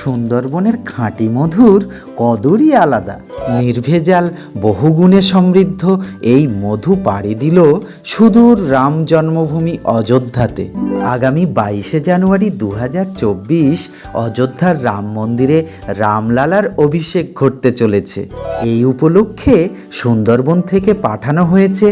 সুন্দরবনের খাঁটি মধুর কদরই আলাদা। নির্ভেজাল বহুগুণে সমৃদ্ধ, এই মধু পাড়ি দিল সুদূর রাম জন্মভূমি অযোধ্যাতে। আগামী বাইশে জানুয়ারি দু হাজার চব্বিশ অযোধ্যার রাম মন্দিরে রামলালার অভিষেক ঘটতে চলেছে। এই উপলক্ষে সুন্দরবন থেকে পাঠানো হয়েছে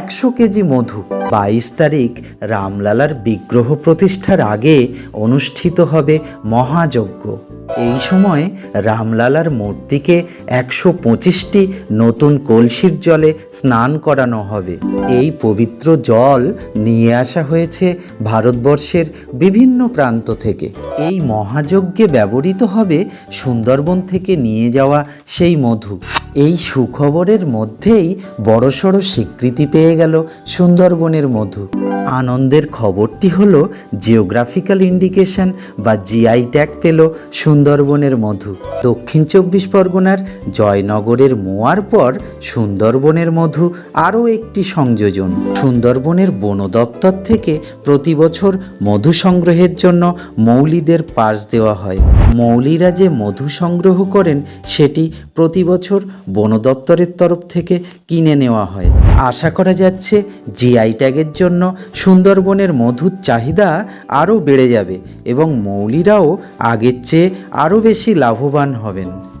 একশো কেজি মধু। বাইশ তারিখ রামলালার বিগ্রহ প্রতিষ্ঠার আগে অনুষ্ঠিত হবে মহাযজ্ঞ। এই সময় রামলালার মূর্তিকে একশো পঁচিশটি নতুন কলসির জলে স্নান করানো হবে। এই পবিত্র জল নিয়ে আসা হয়েছে ভারতবর্ষের বিভিন্ন প্রান্ত থেকে। এই মহাযজ্ঞে ব্যবহৃত হবে সুন্দরবন থেকে নিয়ে যাওয়া সেই মধু। এই সুখবরের মধ্যেই বড়সড় স্বীকৃতি পেয়ে গেল সুন্দরবনের মধু। আনন্দের খবরটি হলো জিওগ্রাফিক্যাল ইন্ডিকেশন বা জিআই ট্যাগ পেল সুন্দরবনের মধু। দক্ষিণ চব্বিশ পরগনার জয়নগরের মোয়ার পর সুন্দরবনের মধু আরও একটি সংযোজন। সুন্দরবনের বন দপ্তর থেকে প্রতি বছর মধু সংগ্রহের জন্য মৌলিদের পাস দেওয়া হয়। মৌলিরা যে মধু সংগ্রহ করেন, সেটি প্রতি বছর বন দপ্তরের তরফ থেকে কিনে নেওয়া হয়। আশা করা যাচ্ছে জিআই ট্যাগের জন্য সুন্দরবনের মধুর চাহিদা আরও বেড়ে যাবে এবং মৌলিরাও আগের চেয়ে আরও বেশি লাভবান হবেন।